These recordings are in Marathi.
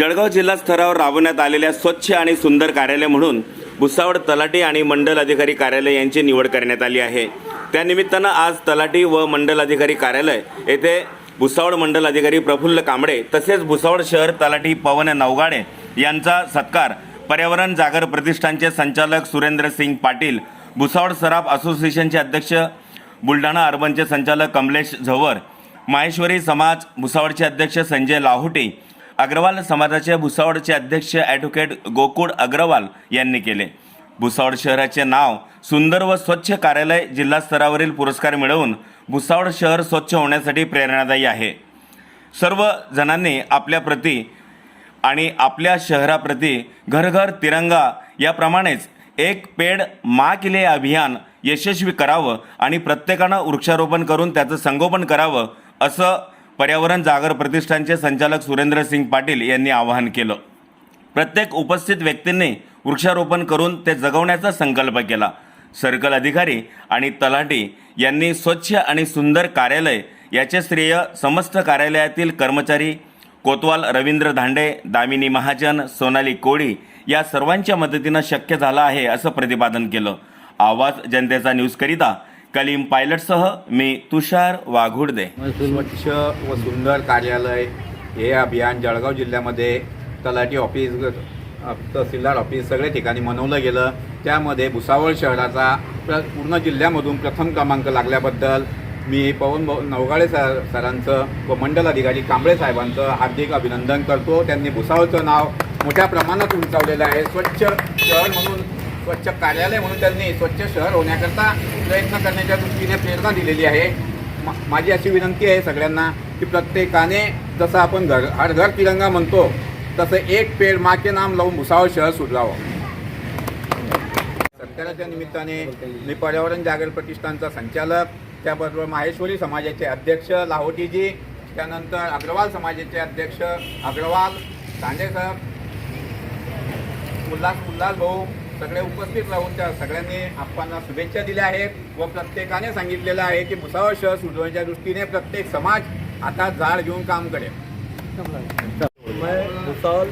जळगाव जिल्हा स्तरावर राबवण्यात आलेल्या स्वच्छ आणि सुंदर कार्यालय म्हणून भुसावळ तलाठी आणि मंडल अधिकारी कार्यालय यांची निवड करण्यात आली आहे. त्यानिमित्तानं आज तलाठी व मंडल अधिकारी कार्यालय येथे भुसावळ मंडल अधिकारी प्रफुल्ल कांबळे तसेच भुसावळ शहर तलाठी पवन नवगाडे यांचा सत्कार पर्यावरण जागर प्रतिष्ठानचे संचालक सुरेंद्र सिंग पाटील भुसावळ सराफ असोसिएशनचे अध्यक्ष बुलढाणा अर्बनचे संचालक कमलेश झवर माहेश्वरी समाज भुसावळचे अध्यक्ष संजय लाहोटी अग्रवाल समाजाचे भुसावळचे अध्यक्ष ॲडव्होकेट गोकुळ अग्रवाल यांनी केले. भुसावळ शहराचे नाव सुंदर व स्वच्छ कार्यालय जिल्हा स्तरावरील पुरस्कार मिळवून भुसावळ शहर स्वच्छ होण्यासाठी प्रेरणादायी आहे. सर्व जणांनी आपल्या प्रती आणि आपल्या शहराप्रती घरघर तिरंगा याप्रमाणेच एक पेड मा किले अभियान यशस्वी करावं आणि प्रत्येकानं वृक्षारोपण करून त्याचं संगोपन करावं असं पर्यावरण जागर प्रतिष्ठानचे संचालक सुरेंद्र सिंग पाटील यांनी आवाहन केलं. प्रत्येक उपस्थित व्यक्तींनी वृक्षारोपण करून ते जगवण्याचा संकल्प केला. सर्कल अधिकारी आणि तलाठी यांनी स्वच्छ आणि सुंदर कार्यालय याचे श्रेय समस्त कार्यालयातील कर्मचारी कोतवाल रवींद्र धांडे दामिनी महाजन सोनाली कोळी या सर्वांच्या मदतीनं शक्य झालं आहे असं प्रतिपादन केलं. आवाज जनतेचा न्यूजकरिता कलीम पायलटसह मी तुषार वाघुडदे स्वच्छ व सुंदर कार्यालय हे अभियान जळगाव जिल्ह्यामध्ये तलाठी ऑफिस तहसीलदार ऑफिस सगळ्या ठिकाणी मनवलं गेलं. त्यामध्ये भुसावळ शहराचा प्र पूर्ण जिल्ह्यामधून प्रथम क्रमांक लागल्याबद्दल मी पवन भाऊ नवगाळे सर सरांचं व मंडल अधिकारी कांबळे साहेबांचं हार्दिक अभिनंदन करतो. त्यांनी भुसावळचं नाव मोठ्या प्रमाणात उंचावलेलं आहे. स्वच्छ शहर म्हणून स्वच्छ कार्यालय म्हणून त्यांनी स्वच्छ शहर होण्याकरता प्रयत्न करण्याच्या दृष्टीने प्रेरणा दिलेली आहे. मा- माझी अशी विनंती आहे सगळ्यांना की प्रत्येकाने जसं आपण घर हर घर तिरंगा म्हणतो तसं एक पेड माके नाम लावून भुसावळ शहर सुटलावं सत्काराच्या निमित्ताने मी पर्यावरण जागर प्रतिष्ठानचा संचालक त्याबरोबर माहेश्वरी समाजाचे अध्यक्ष लाहोटीजी त्यानंतर अग्रवाल समाजाचे अध्यक्ष अग्रवाल दांडे उल्हास उल्हास भाऊ सगळे उपस्थित राहून त्या सगळ्यांनी आपणाला शुभेच्छा दिल्या आहेत व प्रत्येकाने सांगितलेलं आहे की भुसावळ शहर सुधारण्याच्या दृष्टीने प्रत्येक समाज आता झाड घेऊन काम करेल. मैं भुसावल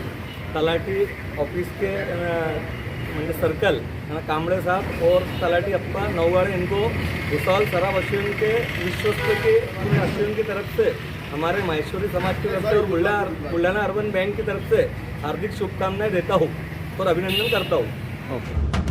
तलाटी ऑफिस के म्हणजे सर्कल कांबळे कामड़े साहब और तलाटी अप्पा नौवाड़े इनको भुसावल सराब अश्विन के विश्वस्त के अश्विन की तरफ से हमारे माहेश्वरी समाज की तरफ से और बुलढाणा अर्बन बैंक की तरफ से हार्दिक शुभकामनाएं देता हूँ और अभिनंदन करता हूँ. Okay.